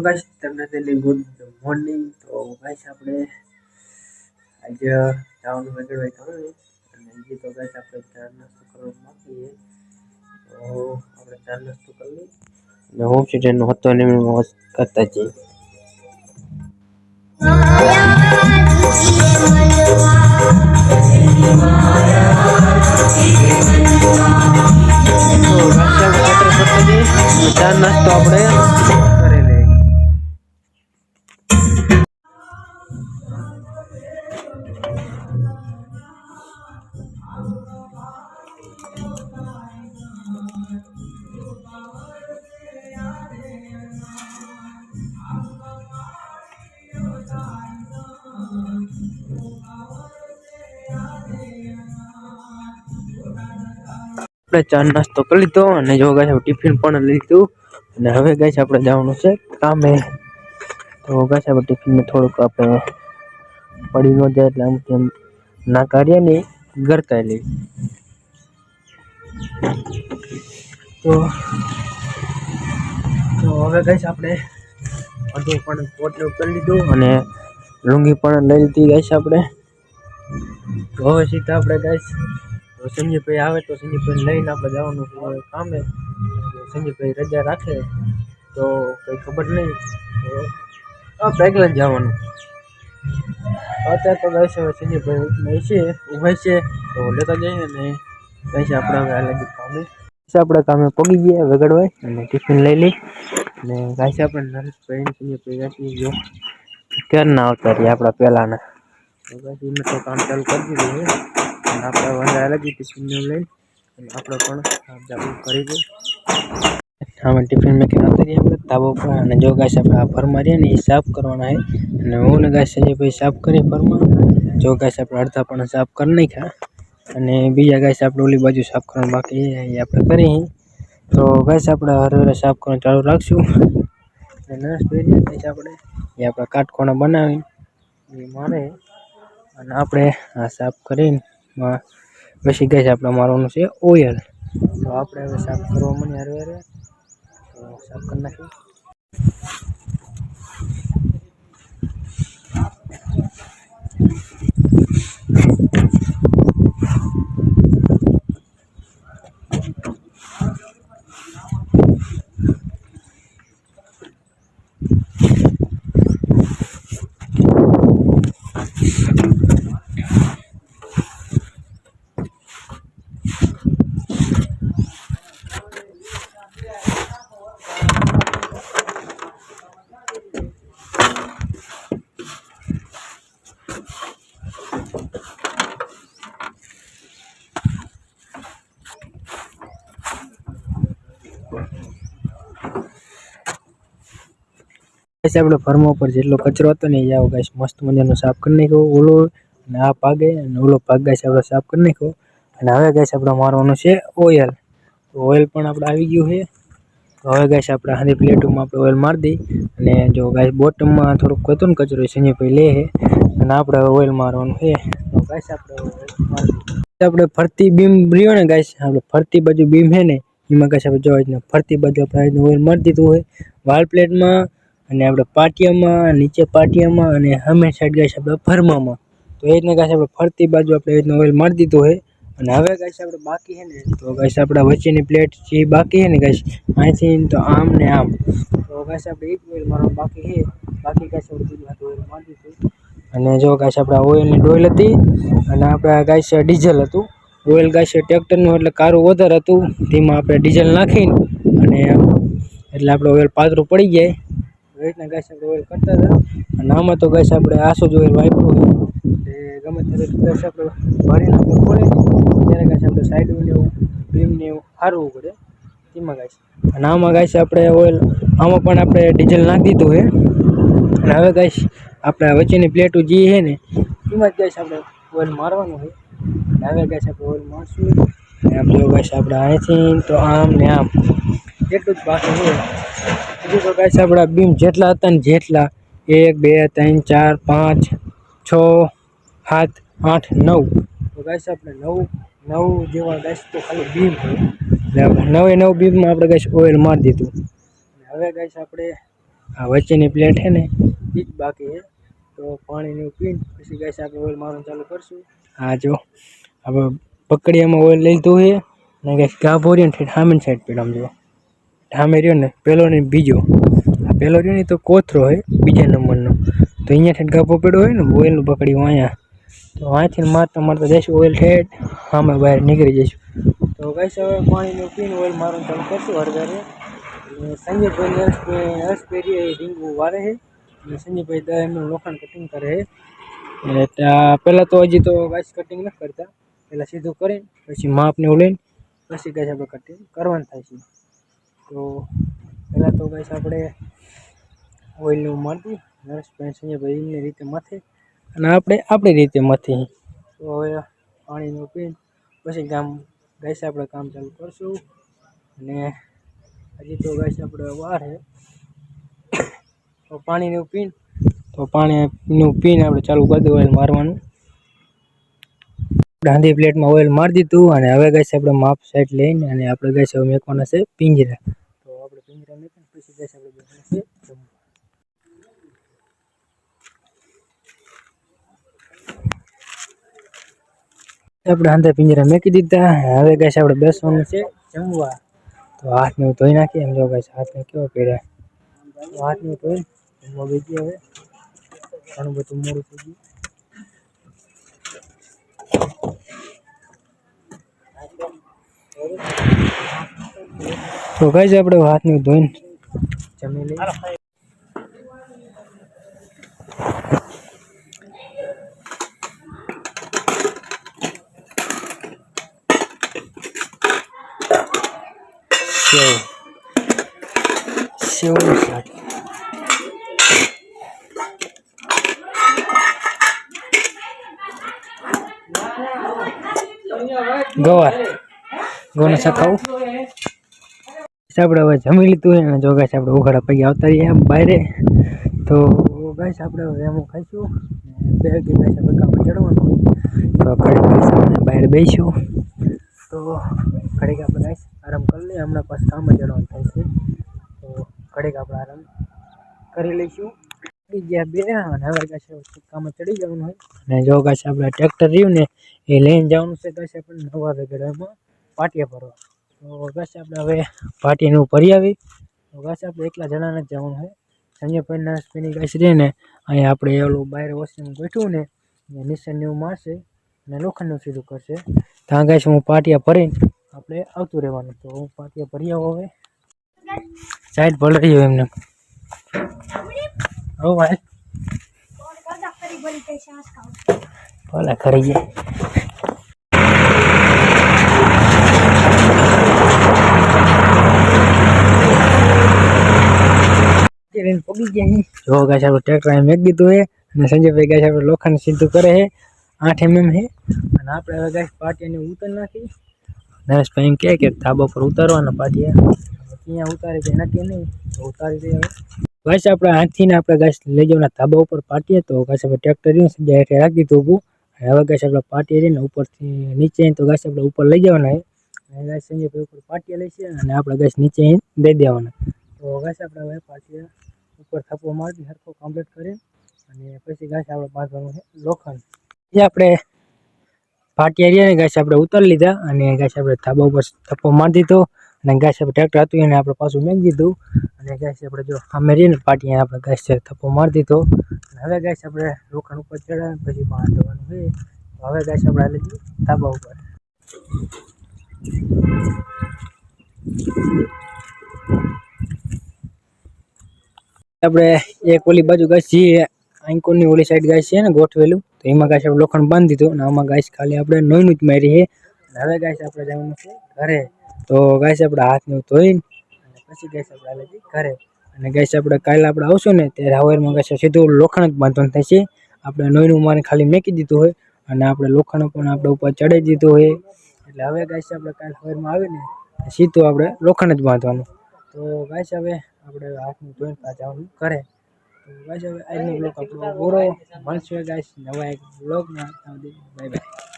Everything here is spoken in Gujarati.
ગાઈસ તમને તેની ગુડ મોર્નિંગ તો ગાઈસ આપણે આજે જવાનું વગેરે થયું અને હજી તો ગાઈસ આપણે ચાર નાસ્તો કરવા માંગીએ. તો આપણે ચાર નાસ્તો કરી લઈએ. અને હોમ થિયેટરનો હતો ને એમ કરતા જઈએ. ચાર નાસ્તો આપણે આપણે ચા નાસ્તો કરી લીધો અને જો ગાય ટિફિન પણ લીધું. અને હવે ગાય આપણે જવાનું છે કામે. તો ગાય આપણે ટિફિનમાં થોડુંક આપણે પડી ન જાય એટલે આમ તેમ ના કાર્ય ને ગરકાઈ લઈ તો તો હવે ગાય આપણે બધું પણ પોટલું કરી લીધું અને લુંગી પણ લઈ લીધી ગાય આપણે. હવે સીધા આપણે ગાઈસ તો સંજયભાઈ આવે તો સંજયભાઈ લઈને આપણે જવાનું છે કામે. સંજયભાઈ રજા રાખે, તો કંઈ ખબર નહીં. તો આપણે એકલા જ જવાનું. અત્યારે તો ગાઈસ હવે સંજયભાઈ ઉઠાય છે ઊભાય છે. તો લેતા જઈએ અને ગાઈસ આપણે હવે અલગ કામે. આપણે કામે પગી ગયા વગડવાય અને ટિફિન લઈ લઈ અને ગાઈસ આપણે નરેશભાઈ ને સંજયભાઈ ગાઈસ જો. ક્યારના આવતા રહ્યા આપણા પહેલાના. તો ગાઈસ એમને તો કામ ચાલુ કરી દીધું છે. અને આપણે વાંધા અલગ ટિફિન લઈને અને આપણે પણ કામ ચાલુ કરી દઈએ આમાં ટિફિન મેં આવતા રહ્યા આપણે ધાબો પર અને જો ગાઈસ આપણે આ ફરમાં રહ્યા ને એ સાફ કરવાના છે. અને હું ને ગાઈસ સંજયભાઈ સાફ કરી ફરમાં જો ગાઈસ આપણે અડધા પણ સાફ કરી નાખ્યા અને બીજા ગાઈસ આપણે ઓલી બાજુ સાફ કરવાનું બાકી છે, એ આપણે કરી તો ગાઈસ આપણે હરે હરે સાફ કરવાનું ચાલુ રાખશું. અને નરેશભાઈ ગાઈસ આપણે. એ આપણે કાટખોણા બનાવી એ મારે અને આપણે આ સાફ કરીને પછી ગાઈસ આપણે મારવાનું છે ઓઇલ તો આપણે હવે સાફ કરવા મને હરે હરે તો સાફ કરી નાખીએ ગાઈસ, આપણે ફર્મ ઉપર જેટલો કચરો હતો ને એ આવો ગાઈસ, મસ્ત મજાનો સાફ કરી નાખ્યો. ઓલો અને આ પાગે અને ઓલો પાગ ગાઈસ, આપણે સાફ કરી નાખ્યો. અને હવે ગાઈસ, આપણે મારવાનું છે ઓઇલ. તો ઓઇલ પણ આપણે આવી ગયું છે. હવે ગાઈસ, આપણે હાની પ્લેટોમાં આપણે ઓઇલ મારી દઈ. અને જો ગાઈસ, બોટમમાં થોડુંક હતો ને કચરો સંજયભાઈ લે છે. અને આપણે હવે ઓઇલ મારવાનું છે. તો ગાઈસ, આપણે આપણે ફરતી બીમ રહ્યો ને ગાઈસ, આપણે ફરતી બાજુ બીમ છે ને, એમાં ગાઈસ, આપણે જોવા ફરતી બાજુ આપણે ઓઇલ મારી દીધું હોય વાલ પ્લેટમાં અને આપણે પાટિયામાં, નીચે પાટિયામાં અને હમે સાઈડ ગાઈસ આપણે ફરમામાં તો એ રીતના ગાઈસ આપણે ફરતી બાજુ આપણે એ રીતના ઓઇલ મારી દીધું હોય અને હવે ગાઈસ આપણે બાકી છે ને, તો ગાઈસ આપણા વચ્ચેની પ્લેટ જે બાકી છે ને ગાઈસ અહીંથી તો આમ ને આમ. તો ગાઈસ આપણે એક ઓઇલ મારવાનું બાકી છે. બાકી ગાઈસ આપણે બીજું હાથે ઓઇલ મારી દીધું અને જો ગાઈસ આપણા ઓઇલની ડોઇલ હતી, અને આપણે ગાઈસ ડીઝલ હતું. ઓઇલ ગાઈસ ટ્રેક્ટરનું એટલે કારું વધારે હતું. તેમાં આપણે ડીઝલ નાખીને, અને એટલે આપણે ઓઇલ પાતળું પડી જાય. રીતના ગાઈસ આપણે ઓઇલ કરતા હતા. અને આમાં તો ગાઈસ આપણે આસો જ ઓઇલ વાપર્યું હોય. એ ગમે ત્યારે ગાઈસ આપણે ભરીને આપણે ખોલે ત્યારે ગાઈસ આપણે સાઈડ એવું બીમને એવું હારવું પડે. તેમાં ગાઈસ અને આમાં ગાઈસ આપણે ઓઇલ, આમાં પણ આપણે ડીઝલ નાખી દીધું છે. અને હવે ગાઈસ આપણે વચ્ચેની પ્લેટો જે છે ને, એમાં જ ગાઈસ આપણે ઓઇલ મારવાનું હોય. અને હવે ગાઈસ આપણે ઓઇલ મારશું. અને આમ જો ગાઈસ આપણે અહીંથી, તો આમ ને આમ. એટલું જ બાકી છે તો ગાઈસ આપણા બીમ જેટલા હતા ને જેટલા, એક, બે, ત્રણ, ચાર, પાંચ, છ, સાત, આઠ, નવ. તો ગાઈસ આપણે નવ નવ જેવા ગાઈસ તો ખાલી બીમ એટલે નવે નવ બીમમાં આપણે ગાઈસ ઓઇલ મારી દીધું. હવે ગાઈસ આપણે આ વચ્ચેની પ્લેટ છે ને એ જ બાકી છે. તો પાણીને પીન, પછી ગાઈસ આપણે ઓઇલ મારવાનું ચાલુ કરશું. આ જો, આપણે પકડીયામાં ઓઇલ લઈ લીધું છે. અને ગાઈસ ગાભો રહ્યો ને ઠેઠ સામેની સાઈડ પીડામ જો. સામે રહ્યો ને પહેલો ને બીજો. પહેલો રહ્યો ને, તો કોથરો હોય, બીજા નંબરનો. તો અહીંયા ઠેઠ ગાભો પડ્યો હોય ને ઓઇલનું પકડ્યું અહીંયા. તો અહીંયાથી મારતા મારતા જઈશું ઓઇલ ઠેઠ, સામે બહાર નીકળી જઈશું. તો ગાઈસ હવે પાણીનું પીને ઓઇલ મારવાનું ચાલુ કરશું, હળગારે. સંજયભાઈ નર્સભાઈ નર્સભાઈ એ રીંગું વારે છે. અને સંજયભાઈ દા એમનું લોખંડ કટિંગ કરે છે. એટલે પહેલાં તો હજી તો ગાઈસ કટિંગ નથી કરતા. પહેલાં સીધું કરીને, પછી માપને એવું પછી ગાઈસ આપણે કટિંગ કરવાનું થાય છે. તો પહેલાં તો ગાઈસ આપણે ઓઇલનું મારતું નરેશભાઈ સંજયભાઈ ભાઈ રીતે માથે, અને આપણે આપણી રીતે મથી. તો હવે પાણીનું પી પછી કામ ગાઈસ આપણે કામ ચાલુ કરશું. અને હજી તો ગાઈસ આપણે વાર છે તો પાણીનું પીને, તો પાણીનું પીને આપણે ચાલુ કરી દઉં ઓઇલ મારવાનું. ગાંધી પ્લેટમાં ઓઇલ મારી દીધું, અને હવે ગાઈસ આપણે માપ સાઈડ લઈને, અને આપણે ગઈ હવે મેકવાના છે પિંજરા. મેકીને પછી ગાઈસ આપણે બેસવાનું છે જમવા. આપણે અંદર પિંજરા મેકી દીધા હવે ગાઈસ આપણે બેસવાનું છે જમવા તો હાથને એવું ધોઈ નાખીએ એમ જો ગાઈસ હાથને કેવો પહેર્યા તો હાથને ધોઈ જમવા બેસી હવે ઘણું બધું મોડું થઈ ગયું તો ગાઈસ આપણે હાથને ધોઈને જમી લઈએ સેવ સેવનું શાક ગવાર ગોને શાક ખાવું આપણે હવે જમી લીધું હોય અને જો ગાઈસ આપણે ઉઘાડા પૈકી આવતા રહીએ બહારે તો ગાઈસ આપણે હવે એમ ખાઈશું. બે વાગે ગાઈસ આપણે કામ ચડવાનું. તો ઘડીક ગાઈસ આપણે બહાર બેસીશું. તો ઘડીક આપણે ગાઈસ આરામ કરી લઈએ. હમણાં પાછું કામ ચડવાનું થાય છે. તો ઘડીક આપણે આરામ કરી લઈશું. ગયા બે અને હવે કાશે કામ ચડી જવાનું હોય. અને જો ગાઈસ આપણે ટ્રેક્ટર રહ્યું ને, એ લઈને જવાનું છે કાશે આપણે નવા વેગડામાં પાટિયા ભરવા. તો બસ આપણે હવે પાર્ટીનું ભરી આવી. તો બસ આપણે એકલા જણાને જ જવાનું હોય સંજયભાઈ નરેશભાઈની ગાઈસ છે ને અહીંયા આપણે ઓલું બહાર વોશિંગ ગોઠવું ને નિશાન એવું મારશે અને લોખંડનું સીધું કરશે. ત્યાં ગાય હું પાટિયા ભરીને આપણે આવતું રહેવાનું. તો હું પાટિયા ભરી આવો હવે. સાઈડ ભલે રહ્યો એમને હો ભાઈ. ભલે ખરી ગયા લઈને પગી ગયા છે જો ગાઈસ આપણે ટ્રેક્ટર અહીં મેક દીધું છે અને સંજયભાઈ ગાઈસ આપણે લોખંડ સીધું કરે છે આઠ એમએમ છે અને આપણે હવે ગાઈસ પાટિયાને ઉતારી નાખી. નરેશભાઈ એમ કહે કે ધાબા પર ઉતારવાના પાટિયા. ક્યાં ઉતારે કે નક્કી નહીં, તો ઉતારી દઈએ હવે. ગાઈસ આપણે હાથીને આપણે ગાઈસ લઈ જવાના ધાબા ઉપર પાટીએ તો ગાઈસ આપણે ટ્રેક્ટર રહ્યું, સંજય હેઠે રાખી દીધું ઊભું. અને હવે ગાઈસ આપણે પાટીએ રહીને ઉપરથી નીચે તો ગાઈસ આપણે ઉપર લઈ જવાના છે અને ગાઈસ સંજયભાઈ ઉપર પાટિયા લઈશે અને આપણે ગાઈસ નીચે દઈ દેવાના. તો ગાઈસ આપણે હવે પાટિયા ઉપર થપ્પો મારી સરખો કમ્પ્લીટ કરી અને પછી ગાઈસ આપણે બાંધવાનું છે લોખંડ. જે આપણે ફાટી રહ્યા ને ગાઈસ આપણે ઉતારી લીધા અને ગાઈસ આપણે થાબા ઉપર થપ્પો મારી દીધો અને ગાઈસ આપણે ટ્રેક્ટર હતું એને આપણે પાછું મેંગી દીધું અને ગાઈસ આપણે જો સામે રહીને ને પાટિયા આપણે ગાઈસ થપ્પો મારી દીધો. અને હવે ગાઈસ આપણે લોખંડ ઉપર ચડાવે પછી બાંધવાનું છે. તો હવે ગાઈસ આપણે લઈ જઈએ ધાબા ઉપર. આપણે એક ઓલી બાજુ ગાય છીએ આંકોની ઓલી સાઈડ ગાય છે ને ગોઠવેલું તો એમાં ગાય આપણે લોખંડ બાંધી દીધું અને આમાં ગાય ખાલી આપણે નોઈનું જ મારી હવે ગાય આપણે જવાનું છે ઘરે તો ગાય આપણે હાથને ધોઈને અને પછી ગાય આપણે હાલે ઘરે અને ગાય આપણે કાલે આપણે આવશું ને ત્યારે હવારમાં ગાય સીધું લોખંડ જ બાંધવાનું થાય છે આપણે નોઈનું મારે ખાલી મેકી દીધું હોય અને આપણે લોખંડ પણ આપણે ઉપર ચડાવી દીધું હોય એટલે હવે ગાય આપણે કાલે સવારમાં આવીને સીધું આપણે લોખંડ જ બાંધવાનું તો ગાય હવે આપણે હાથનું ધોઈને પાછા કરે. તો બસ હવે આજનો બ્લોગ આપણો પૂરો. મળશે ગાઈસ નવા એક બ્લોગમાં બાય બાય